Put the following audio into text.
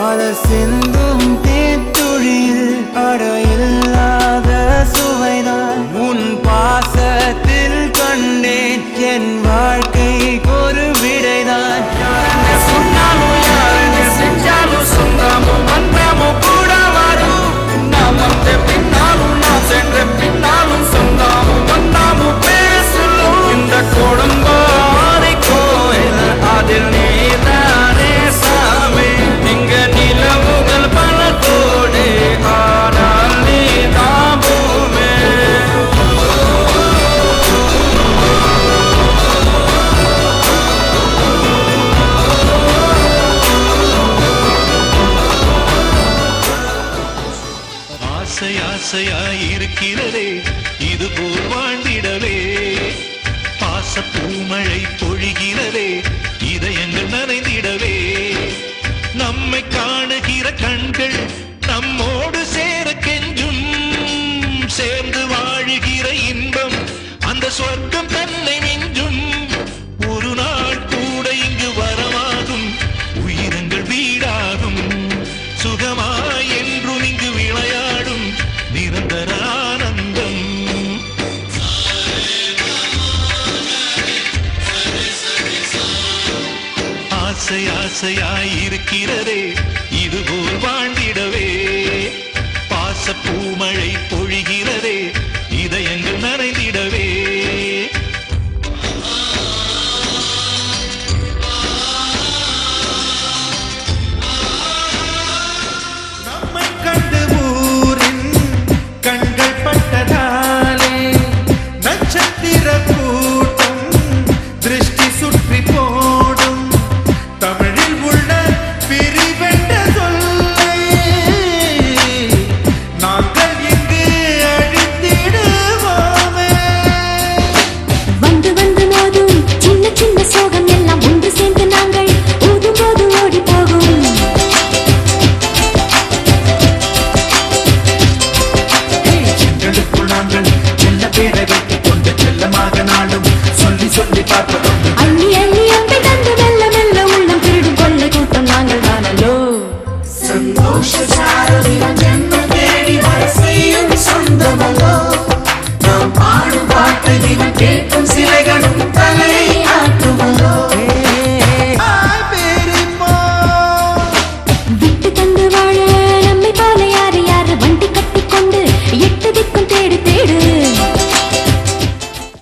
பல சிந்தும் தேத்துழியில் அட இல்லாத சுவைதான். உன் பாசத்தில் கண்டேன் என் வாழ்க்கைக்கு ஒரு விடைதான். ஆசை ஆசையாய் இருக்கிறதே இது போல் வாழ்ந்திடவே. பாச பூமழை பொழிகிறதே இதயங்கள் நனைந்திடவே நம்மை காணுகிற கண்கள் ஆசை ஆசையாயிருக்கிறதே இதுபோல் வாழ்ந்திடவே பாச பூமழை பொழிகிறதே இதயங்கள் நனைந்திடவே. கண்கள் பட்டதாலே நட்சத்திர பூ சொந்தமலோ நாம் பா